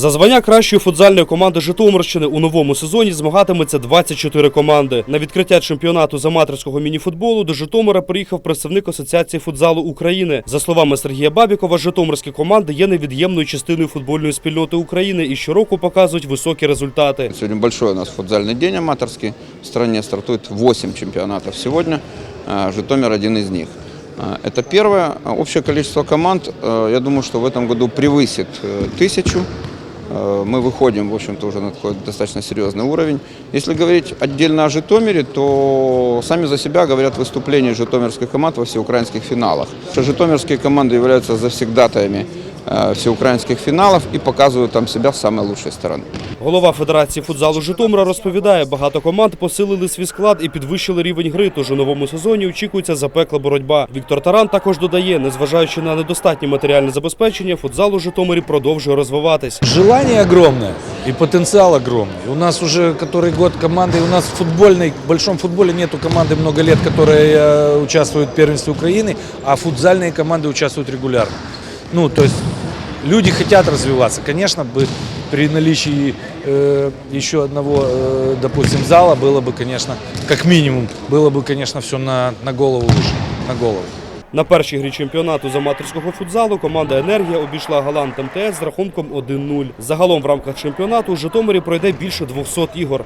За звання кращої футзальної команди Житомирщини у новому сезоні змагатиметься 24 команди. На відкриття чемпіонату з аматорського мініфутболу до Житомира приїхав представник Асоціації футзалу України. За словами Сергія Бабікова, житомирські команди є невід'ємною частиною футбольної спільноти України і щороку показують високі результати. Сегодня большой у нас футзальный день аматорский. В стране стартует 8 чемпионатов сегодня. А, Житомир один из них. А, Это первое. А Общее количество команд, э, я думаю, что в этом году превысит э, тысячу. Э, Мы выходим, в общем-то, уже на такой достаточно серьезный уровень. Если говорить отдельно о Житомире, то сами за себя говорят выступления житомирских команд во всеукраинских финалах. Что Житомирские команды являются завсегдатаями э, всеукраинских финалов и показывают там себя с самой лучшей стороны. Голова Федерації футзалу Житомира розповідає, багато команд посилили свій склад і підвищили рівень гри, тож у новому сезоні очікується запекла боротьба. Віктор Таран також додає, незважаючи на недостатнє матеріальне забезпечення, футзал у Житомирі продовжує розвиватись. Желание огромное и потенциал огромный. У нас уже который год команды, у нас в футбольной, в большом футболе нету команды много лет, которые э, участвуют в первенстве Украины, а футзальные команды участвуют регулярно. Ну, то есть люди хотят развиваться. Конечно, бы при наличии э, еще одного, э, допустим, зала было бы, конечно, как минимум, было бы, конечно, все на, на голову выше, на голову. На першій грі чемпіонату з аматорського футзалу команда Енергія обійшла Галант МТС з рахунком 1-0. Загалом в рамках чемпіонату у Житомирі пройде більше 200 ігор.